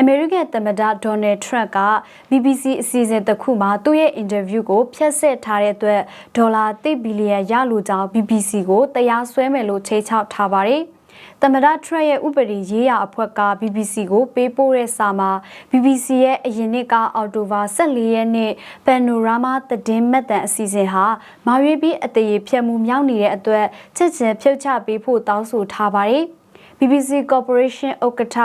အမေရိကန်သမ္မတဒေါ်နယ်ထရန့်က BBC အစီအစဉ်တစ်ခုမှာသူ့ရဲ့အင်တာဗျူးကိုဖျက်ဆက်ထားတဲ့အတွက်ဒေါ်လာ1ဘီလီယံရလိုကြောင်း BBC ကိုတရားစွဲမယ်လို့ချိန်ချောက်ထားပါတယ်။သမ္မတထရန့်ရဲ့ဥပဒေရေးရာအဖွဲ့က BBC ကိုပေးပို့တဲ့စာမှာ BBC ရဲ့အရင်နှစ်ကအောက်တိုဘာ14ရက်နေ့ Panorama သတင်းမှတ်တမ်းအစီအစဉ်ဟာမာရွေးပြီးအတရေဖြတ်မှုမြောက်နေတဲ့အတွက်ချက်ချင်းဖြုတ်ချပေးဖို့တောင်းဆိုထားပါတယ်။ BBC Corporation ဥက္ကဋ္ဌ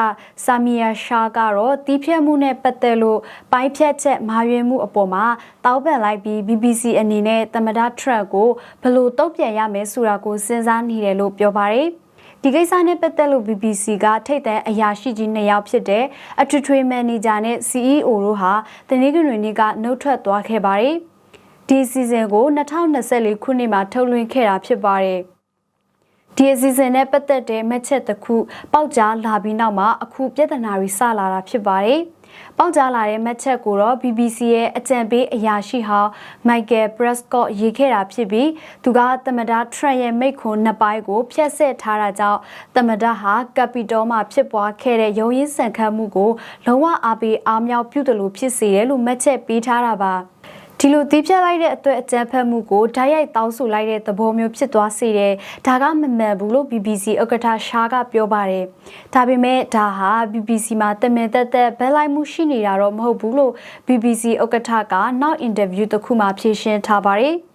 ဆာမီယာရှာကတော့တီးဖြတ်မှုနဲ့ပတ်သက်လို့ပိုင်းဖြတ်ချက်မာရွေးမှုအပေါ်မှာတောက်ပန်လိုက်ပြီး BBC အနေနဲ့သမ္မတထရန့်ကိုဘယ်လိုတုံ့ပြန်ရမယ်ဆိုတာကိုစဉ်းစားနေတယ်လို့ပြောပါတယ်။ဒီကိစ္စနဲ့ပတ်သက်လို့ BBC ကထိတ်တန့်အရာရှိကြီးနှစ်ယောက်ဖြစ်တဲ့အထွေထွေမန်နေဂျာနဲ့ CEO တို့ဟာတနင်္ဂနွေနေ့ကနှုတ်ထွက်သွားခဲ့ပါတယ်။ဒီစီဇန်ကို2024ခုနှစ်မှာထုတ်လွှင့်ခဲ့တာဖြစ်ပါတယ်။ ဒီအစီအစဉ်နဲ့ပတ်သက်တဲ့မှတ်ချက်တစ်ခုပေါက်ကြားလာပြီးနောက်မှာအခုပြဿနာတွေစလာတာဖြစ်ပါတယ်။ပေါက်ကြားလာတဲ့မှတ်ချက်ကိုတော့ BBC ရဲ့အကြံပေးအရာရှိဟောင်း Michael Prescott ရေးခဲ့တာဖြစ်ပြီးသူကသမ္မတ Trump ရဲ့မိန့်ခွန်းနှစ်ပိုင်းကိုဖျက်ဆက်ထားတာကြောင့်သမ္မတဟာ Capitol မှာဖြစ်ပွားခဲ့တဲ့ရုံးရင်းဆန်ခတ်မှုကိုလုံးဝအားပေးအားမြောက်ပြုတယ်လို့ဖြစ်စေတယ်လို့မှတ်ချက်ပေးထားတာပါ။ ဒီလိုတီးဖြတ်လိုက်တဲ့အတွက်အကြမ်းဖက်မှုကိုဓာတ်ရိုက်တောင်းဆိုလိုက်တဲ့သဘောမျိုးဖြစ်သွားစေတယ်။ဒါကမမှန်ဘူးလို့ BBC ဥက္ကဋ္ဌရှားကပြောပါတယ်။ဒါပေမဲ့ဒါဟာ BBC မှာတမင်သက်သက်ဘက်လိုက်မှုရှိနေတာတော့မဟုတ်ဘူးလို့ BBC ဥက္ကဋ္ဌကနောက်အင်တာဗျူးတစ်ခုမှာဖြေရှင်းထားပါတယ်။